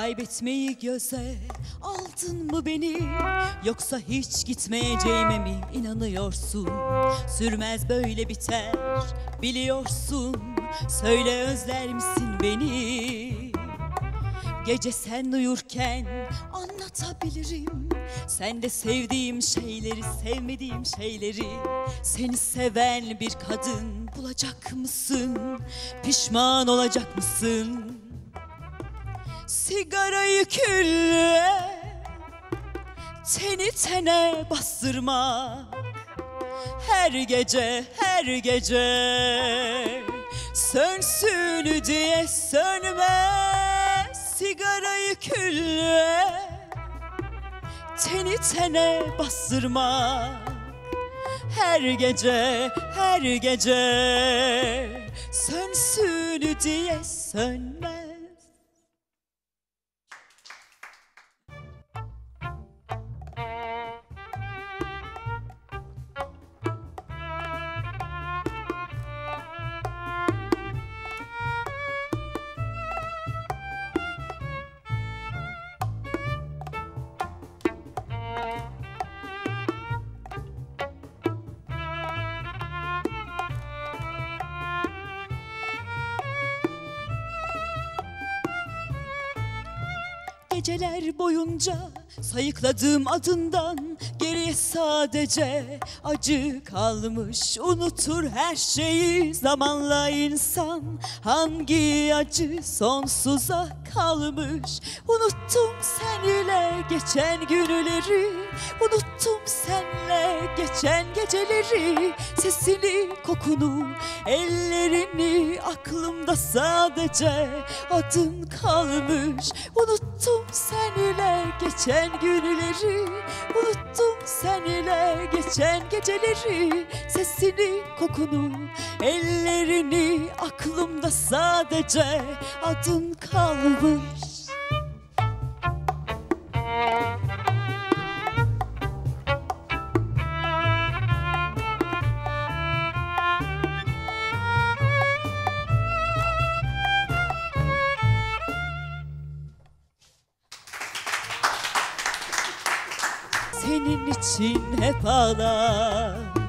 Kaybetmeyi göze aldın mı beni? Yoksa hiç gitmeyeceğime mi inanıyorsun? Sürmez böyle biter biliyorsun. Söyle özler misin beni? Gece sen uyurken anlatabilirim. Sen de sevdiğim şeyleri, sevmediğim şeyleri. Seni seven bir kadın bulacak mısın? Pişman olacak mısın? Sigarayı külle Teni tene bastırma. Her gece, her gece Sönsün diye sönmez Sigarayı külle Teni tene bastırma. Her gece, her gece Sönsün diye sönmez Geceler boyunca sayıkladığım adından Geriye sadece acı kalmış. Unutur her şeyi zamanla insan. Hangi acı sonsuza kalmış? Unuttum seninle geçen günleri. Unuttum senle geçen geceleri Sesini, kokunu, ellerini Aklımda sadece adın kalmış. Unuttum seninle geçen günleri Unuttum seninle geçen geceleri Sesini, kokunu, ellerini Aklımda sadece adın kalmış Senin için hep ağlar